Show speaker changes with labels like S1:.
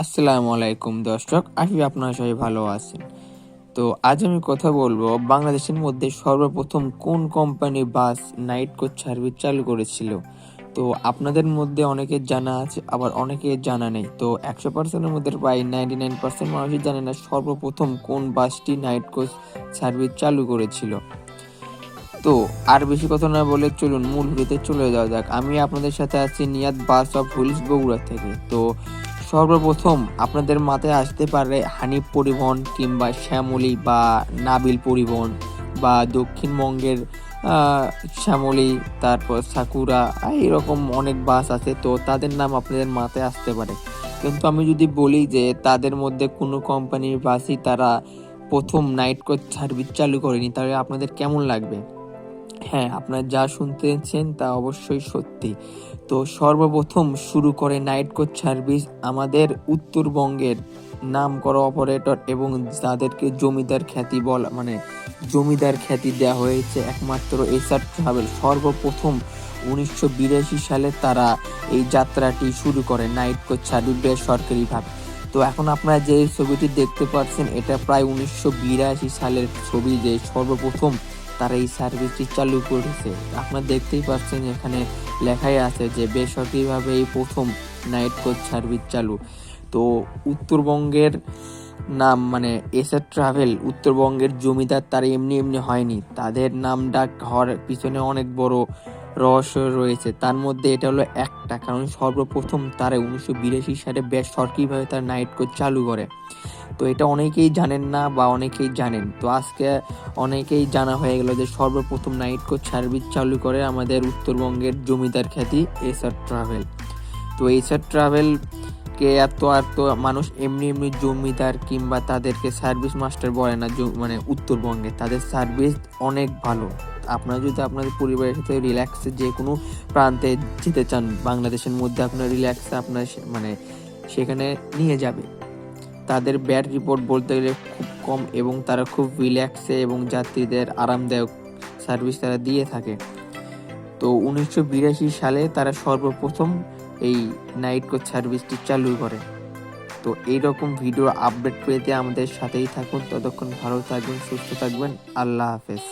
S1: আসসালামু আলাইকুম দর্শক, আশা আপনারা সবাই ভালো আছেন। তো আজ আমি কথা বলব বাংলাদেশের মধ্যে সর্বপ্রথম কোন company bus night coach service চালু করেছিল। তো আপনাদের মধ্যে অনেকে জানা আছে, আবার অনেকে জানা নেই। তো একশো পার্সেন্টের মধ্যে প্রায় নাইনটি নাইন পার্সেন্ট মানুষই জানে না সর্বপ্রথম কোন বাসটি নাইট কোচ সার্ভিস চালু করেছিল। তো আর বেশি কথা না বলে চলুন মূল ভিডিওতে চলে যাওয়া যাক। আমি আপনাদের সাথে আছি Niyad bus of wheels Bogura থেকে। তো সর্বপ্রথম আপনাদের মাথায় আসতে পারে হানিফ পরিবহন কিংবা শ্যামলী বা নাবিল পরিবহন বা দক্ষিণবঙ্গের শ্যামলী, তারপর সাকুরা এরকম অনেক বাস আছে। তো তাদের নাম আপনাদের মাথায় আসতে পারে। কিন্তু আমি যদি বলি যে তাদের মধ্যে কোনো কোম্পানির বাসই তারা প্রথম নাইট কোচ সার্ভিস চালু করেনি, তাহলে আপনাদের কেমন লাগবে? হ্যাঁ আপনারা যা শুনতেছেন তা অবশ্যই সত্যি। তো সর্বপ্রথম শুরু করে নাইট কোচ সার্ভিস আমাদের উত্তরবঙ্গের নাম করা অপারেটর এবং যাদেরকে জমিদার খ্যাতি বলা মানে জমিদার খ্যাতি দেওয়া হয়েছে একমাত্র এসআর ট্রাভেল। সর্বপ্রথম উনিশশো বিরাশি সালে তারা এই যাত্রাটি শুরু করে নাইট কোচ সার্ভিস বেসরকারিভাবে তো এখন আপনারা যে ছবিটি দেখতে পাচ্ছেন, এটা প্রায় উনিশশো বিরাশি সালের ছবি যে সর্বপ্রথম তারা এই সার্ভিসটি চালু করেছে। আপনারা দেখতেই পাচ্ছেন এখানে লেখাই আছে যে বেসরকারিভাবে এই প্রথম নাইট কোচ সার্ভিস চালু। তো উত্তরবঙ্গের নাম মানে এসআর ট্রাভেল উত্তরবঙ্গের জমিদার তারা এমনি এমনি হয়নি। তাদের নাম ডাক হওয়ার পিছনে অনেক বড় রহস্য রয়েছে। তার মধ্যে এটা হলো একটা, কারণ সর্বপ্রথম তারা উনিশশো বিরাশি সালে বেসরকারিভাবে তার নাইট কোচ চালু করে। তো এটা অনেকেই জানেন না বা অনেকেই জানেন। তো আজকে অনেকেই জানা হয়ে গেল যে সর্বপ্রথম নাইট কোচ সার্ভিস চালু করে আমাদের উত্তরবঙ্গের জমিদার খ্যাতি এসআর ট্রাভেল। তো এসআর ট্রাভেল কে এত আর তো মানুষ এমনি এমনি জমিদার কিংবা তাদেরকে সার্ভিস মাস্টার বলে না মানে উত্তরবঙ্গে। তাদের সার্ভিস অনেক ভালো। আপনারা যদি আপনাদের পরিবারের সাথে রিল্যাক্সে যে কোনো প্রান্তে যেতে চান, বাংলাদেশের মধ্যে আপনার রিল্যাক্সে আপনার মানে সেখানে নিয়ে যাবে। তাদের ব্যাড রিপোর্ট বলতে গেলে খুব কম এবং তারা খুব রিল্যাক্সে এবং যাত্রীদের আরামদায়ক সার্ভিস তারা দিয়ে থাকে। তো উনিশশো বিরাশি সালে তারা সর্বপ্রথম এই নাইট কোচ সার্ভিসটি চালু করে। তো এইরকম ভিডিও আপডেট পেতে আমাদের সাথেই থাকুন। ততক্ষণ ভালো থাকবেন, সুস্থ থাকবেন। আল্লাহ হাফেজ।